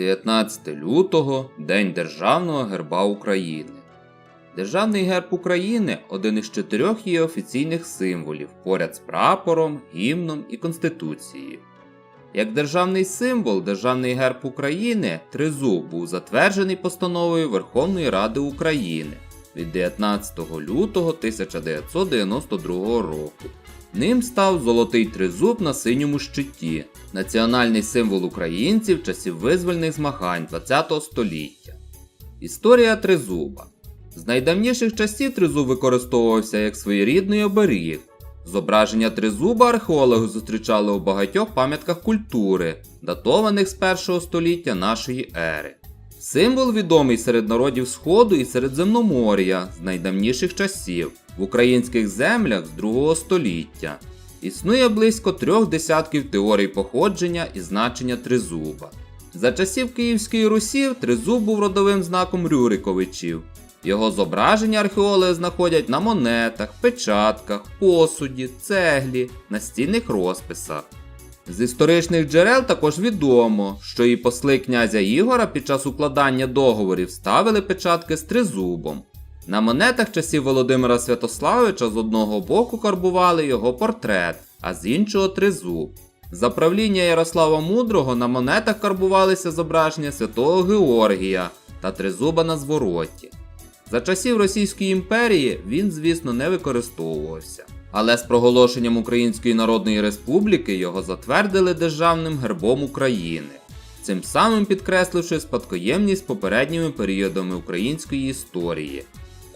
19 лютого День Державного герба України. Державний герб України один із чотирьох її офіційних символів поряд з прапором, гімном і Конституцією. Як державний символ, Державний герб України тризуб був затверджений постановою Верховної Ради України від 19 лютого 1992 року. Ним став золотий тризуб на синьому щиті, національний символ українців часів визвольних змагань ХХ століття. Історія тризуба. З найдавніших часів тризуб використовувався як своєрідний оберіг. Зображення тризуба археологи зустрічали у багатьох пам'ятках культури, датованих з 1 століття нашої ери. Символ відомий серед народів Сходу і Середземномор'я з найдавніших часів в українських землях з 2 століття. Існує близько трьох десятків теорій походження і значення тризуба. За часів Київської Русі тризуб був родовим знаком Рюриковичів. Його зображення археологи знаходять на монетах, печатках, посуді, цеглі, настільних розписах. З історичних джерел також відомо, що і посли князя Ігора під час укладання договорів ставили печатки з тризубом. На монетах часів Володимира Святославовича з одного боку карбували його портрет, а з іншого тризуб. За правління Ярослава Мудрого на монетах карбувалися зображення святого Георгія та тризуба на звороті. За часів Російської імперії він, звісно, не використовувався. Але з проголошенням Української Народної Республіки його затвердили державним гербом України, цим самим підкресливши спадкоємність попередніми періодами української історії.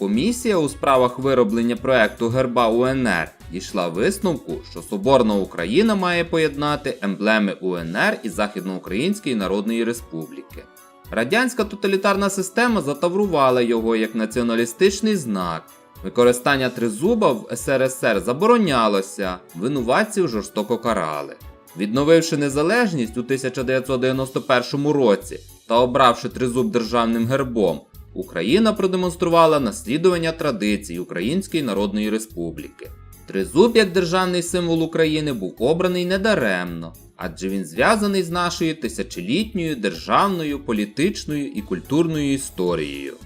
Комісія у справах вироблення проекту герба УНР дійшла висновку, що Соборна Україна має поєднати емблеми УНР і Західноукраїнської Народної Республіки. Радянська тоталітарна система затаврувала його як націоналістичний знак. Використання тризуба в СРСР заборонялося, винуватців жорстоко карали. Відновивши незалежність у 1991 році та обравши тризуб державним гербом, Україна продемонструвала наслідування традицій Української Народної Республіки. Тризуб як державний символ України був обраний недаремно, адже він зв'язаний з нашою тисячолітньою державною, політичною і культурною історією.